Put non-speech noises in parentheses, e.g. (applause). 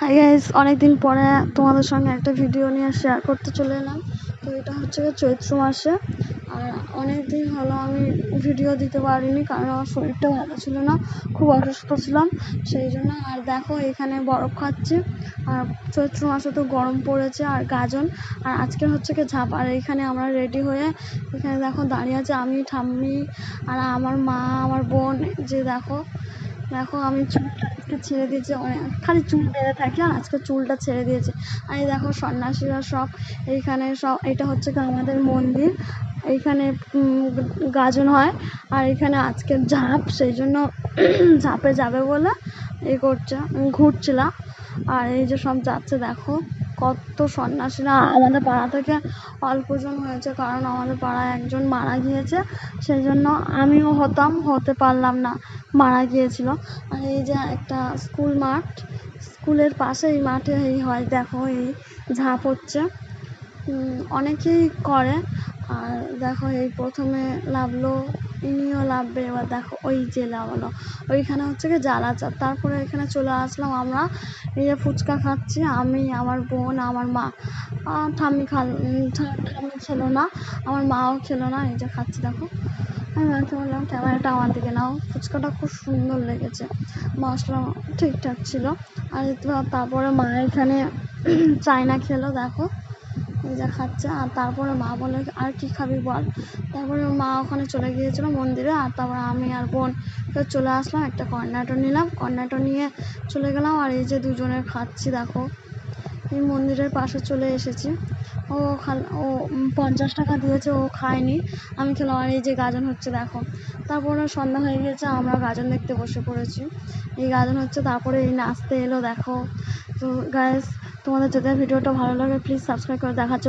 Hi guys অনেকদিন পরে তোমাদের সঙ্গে একটা ভিডিও নিয়ে শেয়ার করতে চলে এলাম। তো এটা হচ্ছে চৈত্র মাসে। আর অনেক দিন হলো আমি ভিডিও দিতে পারিনি কারণ আমার শরীরটা ভালো ছিল না, খুব অসুস্থ ছিলাম। সেই জন্য আর দেখো এখানে বরফ খাচ্ছি। আর চৈত্র মাসে তো গরম পড়েছে আর গাজন। আর আজকে হচ্ছে কি ঝাপ। আর এখানে আমরা রেডি হয়ে এখানে দেখো দাঁড়িয়ে আছে আমি, ঠাম্মি, আর আমার মা, আমার বোন। যে দেখো দেখো, আমি চুলটা ছেড়ে দিয়েছি অনেক খালি চুল বেঁধে থাকি, আর আজকে চুলটা ছেড়ে দিয়েছে। আর এই দেখো, সন্ন্যাসীরা সব, এইখানে সব, এটা হচ্ছে আমাদের মন্দির, এইখানে গাজন হয়, আর এখানে আজকে ঝাঁপ, সেই জন্য (clears throat) ঝাঁপে যাবে বলে এ করছে ঘুরছিলাম, আর এই যে সব যাচ্ছে, দেখো। কত সন্ন্যাসীরা আমাদের পাড়া থেকে অল্পজন হয়েছে কারণ আমাদের পাড়ায় একজন মারা গিয়েছে সেই জন্য আমিও হতাম, হতে পারলাম না, মারা গিয়েছিল। আর এই যে একটা স্কুল মাঠ, স্কুলের পাশে এই মাঠে এই হয়, দেখো এই ঝাঁপ হচ্ছে। অনেকেই করে, আর দেখো এই প্রথমে নামলো ইনিও নামবে এবার দেখো ওই যে নামলো ওইখানে হচ্ছে কি গিয়ে জ্বালাচার তারপরে এখানে চলে আসলাম আমরা। এই যে ফুচকা খাচ্ছি আমি, আমার বোন, আমার মা। ঠাম্মি খা ঠাম্মি খেলো না, আমার মাও খেলো না। এই যে খাচ্ছি দেখো। আমি মাকে বললাম, ক্যামেরাটা আমার দিকে নাও। ফুচকাটা খুব সুন্দর লেগেছে। মশলা ঠিকঠাক ছিল। আর তারপরে মা এখানে (clears throat) চায়না খেলো, দেখো। যা খাচ্ছে, আর তারপরে মা বলে, আর কি খাবি বল? তারপরে মা ওখানে চলে গিয়েছিল মন্দিরে, আর তারপর আমি আর বোন চলে আসলাম, একটা কর্নাটো নিলাম, কর্নাটো নিয়ে চলে গেলাম, আর এই যে দুজনে খাচ্ছি, দেখো। এই মন্দিরের পাশে চলে এসেছি। ও ও পঞ্চাশ টাকা দিয়েছে, ও খায়নি। আমি খেলাম, আর এই যে গাজন হচ্ছে, দেখো। তারপর তারপরে সন্ধ্যা হয়ে গিয়েছে আমরা গাজন দেখতে বসে পড়েছি। এই গাজন হচ্ছে, তারপরে এই নাচতে এলো, দেখো। তো গায়েস তোমাদের যদি ভিডিওটা ভালো লাগে প্লিজ সাবস্ক্রাইব করে দেখাচ্ছে।